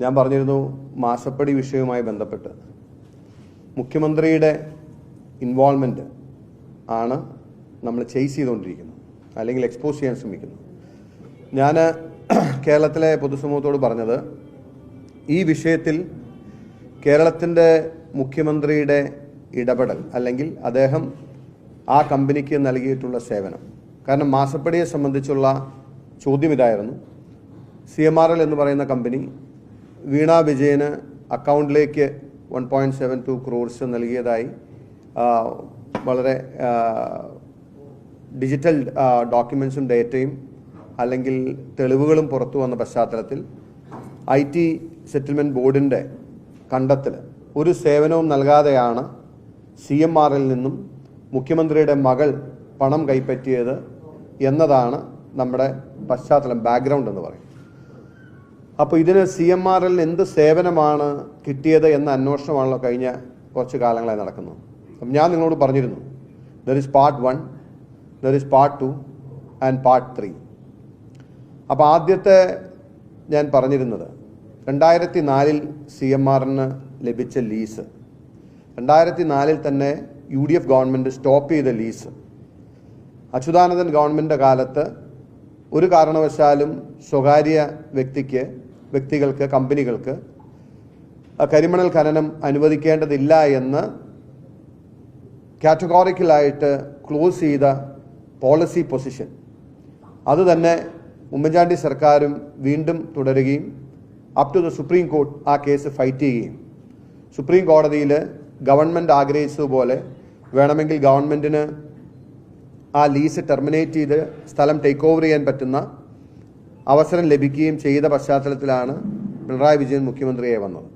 ഞാൻ പറഞ്ഞിരുന്നു മാസപ്പടി വിഷയവുമായി ബന്ധപ്പെട്ട്. മുഖ്യമന്ത്രിയുടെ ഇൻവോൾവ്മെന്റ് ആണ് നമ്മൾ ചെയ്സ് ചെയ്തുകൊണ്ടിരിക്കുന്നത് അല്ലെങ്കിൽ എക്സ്പോസ് ചെയ്യാൻ ശ്രമിക്കുന്നു ഞാൻ കേരളത്തിലെ പൊതുസമൂഹത്തോട് പറഞ്ഞത് ഈ വിഷയത്തിൽ കേരളത്തിന്റെ മുഖ്യമന്ത്രിയുടെ ഇടപെടൽ അല്ലെങ്കിൽ അദ്ദേഹം ആ കമ്പനിക്ക് നൽകിയിട്ടുള്ള സേവനം. കാരണം മാസപ്പടിയെ സംബന്ധിച്ചുള്ള ചോദ്യം ഇതായിരുന്നു. സി എം ആർ എൽ എന്ന് പറയുന്ന കമ്പനി വീണ വിജയന് അക്കൗണ്ടിലേക്ക് one point seven two crores നൽകിയതായി വളരെ ഡിജിറ്റൽ ഡോക്യുമെൻസും ഡേറ്റയും അല്ലെങ്കിൽ തെളിവുകളും പുറത്തു വന്ന പശ്ചാത്തലത്തിൽ ഐ ടി സെറ്റിൽമെന്റ് ബോർഡിന്റെ കണ്ടെത്തൽ ഒരു സേവനവും നൽകാതെയാണ് സി എം ആറിൽ നിന്നും മുഖ്യമന്ത്രിയുടെ മകൾ പണം കൈപ്പറ്റിയത് എന്നതാണ് നമ്മുടെ പശ്ചാത്തലം ബാക്ക്ഗ്രൗണ്ട് എന്ന് പറയും അപ്പോൾ ഇതിന് സി എം ആർ എല്ലിന് എന്ത് സേവനമാണ് കിട്ടിയത് എന്ന അന്വേഷണമാണല്ലോ കഴിഞ്ഞ കുറച്ച് കാലങ്ങളായി നടക്കുന്നത്. അപ്പം ഞാൻ നിങ്ങളോട് പറഞ്ഞിരുന്നു there is part one there is part two and part three അപ്പോൾ ആദ്യത്തെ ഞാൻ പറഞ്ഞിരുന്നത് രണ്ടായിരത്തി നാലിൽ സി എം ആറിന് ലഭിച്ച ലീസ് രണ്ടായിരത്തി നാലിൽ തന്നെ U D F government stop ചെയ്ത ലീസ്. അച്യുതാനന്ദൻ ഗവൺമെന്റ് കാലത്ത് ഒരു കാരണവശാലും സ്വകാര്യ വ്യക്തിക്ക് വ്യക്തികൾക്ക് കമ്പനികൾക്ക് കരിമണൽ ഖനനം അനുവദിക്കേണ്ടതില്ല എന്ന് കാറ്റഗോറിക്കലായിട്ട് ക്ലോസ് ചെയ്ത പോളിസി പൊസിഷൻ. അതുതന്നെ ഉമ്മൻചാണ്ടി സർക്കാരും വീണ്ടും തുടരുകയും up to the supreme court ആ കേസ് ഫൈറ്റ് ചെയ്യുകയും. സുപ്രീം കോടതിയിൽ ഗവൺമെന്റ് ആഗ്രഹിച്ചതുപോലെ വേണമെങ്കിൽ ഗവൺമെന്റിന് ആ ലീസ് ടെർമിനേറ്റ് ചെയ്ത് സ്ഥലം ടേക്ക് ഓവർ ചെയ്യാൻ പറ്റുന്ന അവസരം ലഭിക്കുകയും ചെയ്ത പശ്ചാത്തലത്തിലാണ് പിണറായി വിജയൻ മുഖ്യമന്ത്രിയായി വന്നത്.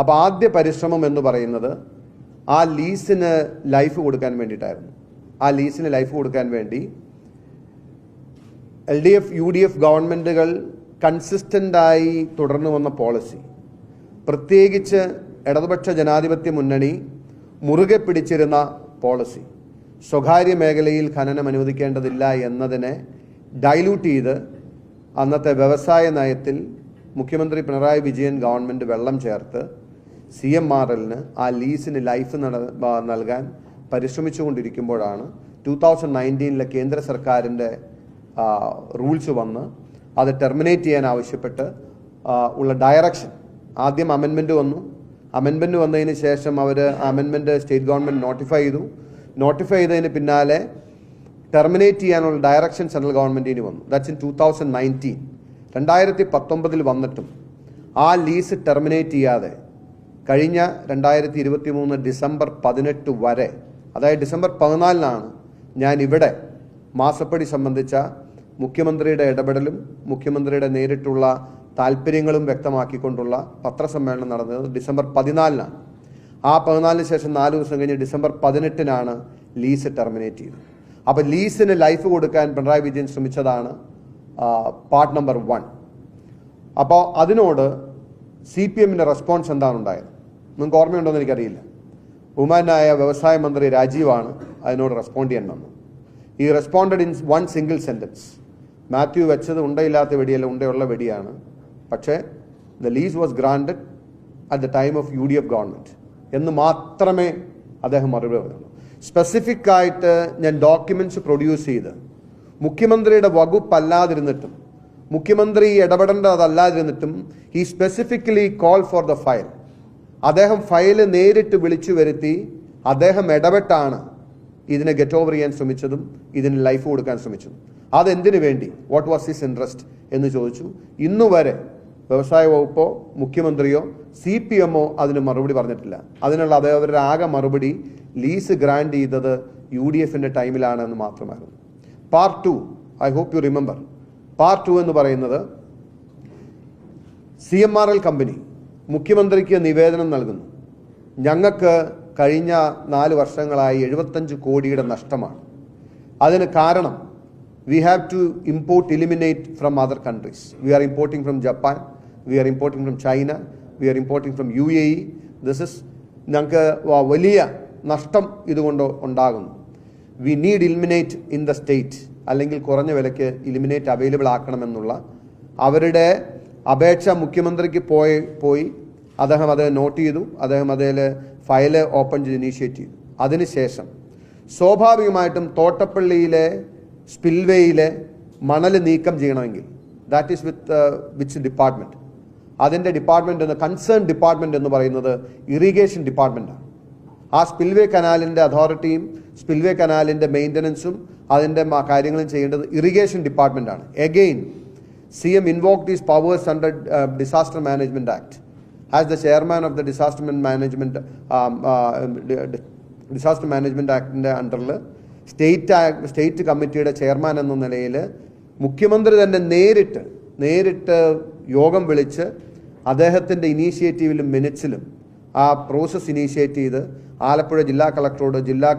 അപ്പോൾ ആദ്യ പരിശ്രമം എന്ന് പറയുന്നത് ആ ലീസിന് ലൈഫ് കൊടുക്കാൻ വേണ്ടിയിട്ടായിരുന്നു. ആ ലീസിന് ലൈഫ് കൊടുക്കാൻ വേണ്ടി L D F U D F ഗവൺമെന്റുകൾ കൺസിസ്റ്റന്റായി തുടർന്നു വന്ന പോളിസി. പ്രത്യേകിച്ച് ഇടതുപക്ഷ ജനാധിപത്യ മുന്നണി മുറുകെ പിടിച്ചിരുന്ന പോളിസി. സ്വകാര്യ മേഖലയിൽ ഖനനം അനുവദിക്കേണ്ടതില്ല എന്നതിനെ ഡൈലൂട്ട് ചെയ്ത് അന്നത്തെ വ്യവസായ നയത്തിൽ മുഖ്യമന്ത്രി പിണറായി വിജയൻ ഗവൺമെന്റ് വെള്ളം ചേർത്ത് സി എം ആർ എല്ലിന് ആ ലീസിന് ലൈഫ് നൽകാൻ പരിശ്രമിച്ചുകൊണ്ടിരിക്കുമ്പോഴാണ് ടൂ തൗസൻഡ് നയന്റീനിലെ കേന്ദ്ര സർക്കാരിന്റെ റൂൾസ് വന്ന് അത് ടെർമിനേറ്റ് ചെയ്യാൻ ആവശ്യപ്പെട്ട് ഉള്ള ഡയറക്ഷൻ. ആദ്യം അമെൻമെന്റ് വന്നു. അമെൻമെന്റ് വന്നതിന് ശേഷം അവർ അമെൻമെന്റ് സ്റ്റേറ്റ് ഗവൺമെന്റ് നോട്ടിഫൈ ചെയ്തു. നോട്ടിഫൈ ചെയ്തതിന് പിന്നാലെ ടെർമിനേറ്റ് ചെയ്യാനുള്ള ഡയറക്ഷൻ സെൻട്രൽ ഗവൺമെന്റിന് വന്നു. That's in two thousand nineteen രണ്ടായിരത്തി പത്തൊമ്പതിൽ വന്നിട്ടും ആ ലീസ് ടെർമിനേറ്റ് ചെയ്യാതെ കഴിഞ്ഞ രണ്ടായിരത്തി ഇരുപത്തി മൂന്ന് ഡിസംബർ പതിനെട്ട് വരെ അതായത് ഡിസംബർ പതിനാലിനാണ് ഞാൻ ഇവിടെ മാസപ്പടി സംബന്ധിച്ച മുഖ്യമന്ത്രിയുടെ ഇടപെടലും മുഖ്യമന്ത്രിയുടെ നേരിട്ടുള്ള താല്പര്യങ്ങളും വ്യക്തമാക്കിക്കൊണ്ടുള്ള പത്രസമ്മേളനം നടന്നത് ഡിസംബർ പതിനാലിനാണ്. ആ പതിനാലിന് ശേഷം നാല് ദിവസം കഴിഞ്ഞ് ഡിസംബർ പതിനെട്ടിനാണ് ലീസ് ടെർമിനേറ്റ് ചെയ്തത്. അപ്പോൾ ലീസിന് ലൈഫ് കൊടുക്കാൻ പിണറായി വിജയൻ ശ്രമിച്ചതാണ് പാർട്ട് നമ്പർ വൺ. അപ്പോൾ അതിനോട് സി പി എമ്മിന്റെ റെസ്പോൺസ് എന്താണ് ഉണ്ടായത്? നിങ്ങൾക്ക് ഓർമ്മയുണ്ടോ എന്ന് എനിക്കറിയില്ല. ബഹുമാനായ വ്യവസായ മന്ത്രി രാജീവാണ് അതിനോട് റെസ്പോണ്ട് ചെയ്യാൻ വന്നത്. ഈ responded in one single sentence Mathew വെച്ചത് ഉണ്ടയില്ലാത്ത വെടിയല്ല ഉണ്ടയുള്ള വെടിയാണ്. പക്ഷേ the lease was granted at the time of U D F government എന്ന് മാത്രമേ അദ്ദേഹം മറുപടി പറഞ്ഞുള്ളൂ. സ്പെസിഫിക് ആയിട്ട് ഞാൻ ഡോക്യുമെന്റ്സ് പ്രൊഡ്യൂസ് ചെയ്ത്. മുഖ്യമന്ത്രിയുടെ വകുപ്പല്ലാതിരുന്നിട്ടും മുഖ്യമന്ത്രി ഇടപെടേണ്ടതല്ലാതിരുന്നിട്ടും ഈ specifically call for the file അദ്ദേഹം ഫയൽ നേരിട്ട് വിളിച്ചു വരുത്തി അദ്ദേഹം ഇടപെട്ടാണ് ഇതിനെ ഗെറ്റ് ഓവർ ചെയ്യാൻ ശ്രമിച്ചതും ഇതിന് ലൈഫ് കൊടുക്കാൻ ശ്രമിച്ചതും. അതെന്തിനു വേണ്ടി? വാട്ട് വാസ് ഹിസ് ഇൻട്രസ്റ്റ് എന്ന് ചോദിച്ചു. ഇന്നുവരെ വ്യവസായ വകുപ്പോ മുഖ്യമന്ത്രിയോ സി പി എമ്മോ അതിന് മറുപടി പറഞ്ഞിട്ടില്ല. അതിനുള്ള അദ്ദേഹത്തിന്റെ ആകെ മറുപടി ലീസ് ഗ്രാൻഡ് ചെയ്തത് യു ഡി എഫിന്റെ ടൈമിലാണെന്ന് മാത്രമായിരുന്നു. Part two I hope you remember. Part two എന്ന് പറയുന്നത് C M R L company മുഖ്യമന്ത്രിക്ക് നിവേദനം നൽകുന്നു. ഞങ്ങൾക്ക് കഴിഞ്ഞ നാല് വർഷങ്ങളായി എഴുപത്തഞ്ച് കോടിയുടെ നഷ്ടമാണ്. അതിന് കാരണം we have to import ilmenite from other countries we are importing from Japan we are importing from China we are importing from U A E this is ഞങ്ങൾക്ക് വലിയ നഷ്ടം ഇതുകൊണ്ട് ഉണ്ടാകുന്നു. We need ilmenite in the state അല്ലെങ്കിൽ കുറഞ്ഞ വിലയ്ക്ക് eliminate available ആക്കണമെന്നുള്ള അവരുടെ അപേക്ഷ മുഖ്യമന്ത്രിക്ക് പോയി പോയി. അദ്ദേഹം അത് നോട്ട് ചെയ്തു. അദ്ദേഹം അതിൽ ഫയൽ ഓപ്പൺ ചെയ്ത് ഇനീഷ്യേറ്റ് ചെയ്തു. അതിനുശേഷം സ്വാഭാവികമായിട്ടും തോട്ടപ്പള്ളിയിലെ സ്പിൽവേയിലെ മണൽ നീക്കം ചെയ്യണമെങ്കിൽ that is with which department അതിന്റെ ഡിപ്പാർട്ട്മെന്റ് എന്ന് കൺസേൺ ഡിപ്പാർട്ട്മെന്റ് എന്ന് പറയുന്നത് ഇറിഗേഷൻ ഡിപ്പാർട്ട്മെന്റാണ് ആ സ്പിൽവേ കനാലിന്റെ അതോറിറ്റിയും സ്പിൽവേ കനാലിന്റെ മെയിന്റനൻസും അതിന്റെ കാര്യങ്ങളും ചെയ്യേണ്ടത് irrigation ഡിപ്പാർട്ട്മെന്റാണ് again C M invoke these powers under disaster management act as the chairman of the disaster management disaster management ആക്ടിന്റെ അണ്ടറിൽ സ്റ്റേറ്റ് സ്റ്റേറ്റ് കമ്മിറ്റിയുടെ ചെയർമാൻ എന്ന നിലയിൽ മുഖ്യമന്ത്രി തന്നെ നേരിട്ട് നേരിട്ട് യോഗം വിളിച്ച് അദ്ദേഹത്തിന്റെ ഇനീഷ്യേറ്റീവിലും മിനിറ്റ്സിലും ആ പ്രോസസ്സ് ഇനീഷ്യേറ്റ് ചെയ്ത് ആലപ്പുഴ ജില്ലാ കളക്ടറോട് ജില്ലാ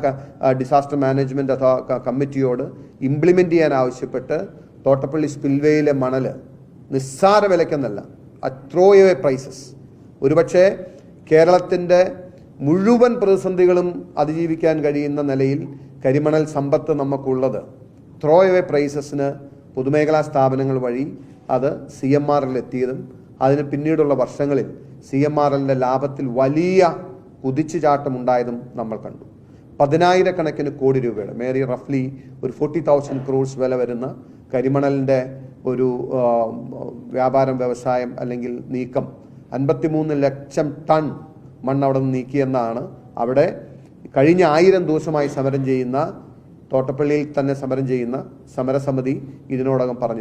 ഡിസാസ്റ്റർ മാനേജ്മെന്റ് അതോ കമ്മിറ്റിയോട് ഇംപ്ലിമെന്റ് ചെയ്യാൻ ആവശ്യപ്പെട്ട് തോട്ടപ്പള്ളി സ്പിൽവേയിലെ മണൽ നിസ്സാര വിലക്കെന്നല്ല ത്രോ എവേ പ്രൈസസ് ഒരുപക്ഷെ കേരളത്തിന്റെ മുഴുവൻ പ്രതിസന്ധികളും അതിജീവിക്കാൻ കഴിയുന്ന നിലയിൽ കരിമണൽ സമ്പത്ത് നമുക്കുള്ളത്. ത്രോ എവേ പ്രൈസസിന് പൊതുമേഖലാ സ്ഥാപനങ്ങൾ വഴി അത് സി എം ആറിൽ എത്തിയതും അതിന് പിന്നീടുള്ള വർഷങ്ങളിൽ സി എം ആർ എല്ലിന്റെ ലാഭത്തിൽ വലിയ കുതിച്ചുചാട്ടം ഉണ്ടായതും നമ്മൾ കണ്ടു. പതിനായിരക്കണക്കിന് കോടി രൂപയുടെ മേറി റഫ്ലി ഒരു ഫോർട്ടി തൗസൻഡ് ക്രോഡ്സ് വില വരുന്ന കരിമണലിന്റെ ഒരു വ്യാപാരം വ്യവസായം അല്ലെങ്കിൽ നീക്കം അൻപത്തിമൂന്ന് ലക്ഷം ടൺ മണ്ണ് അവിടെ നിന്ന് നീക്കിയെന്നാണ് അവിടെ കഴിഞ്ഞ ആയിരം ദിവസമായി സമരം ചെയ്യുന്ന തോട്ടപ്പള്ളിയിൽ തന്നെ സമരം ചെയ്യുന്ന സമരസമിതി ഇതിനോടകം പറഞ്ഞു.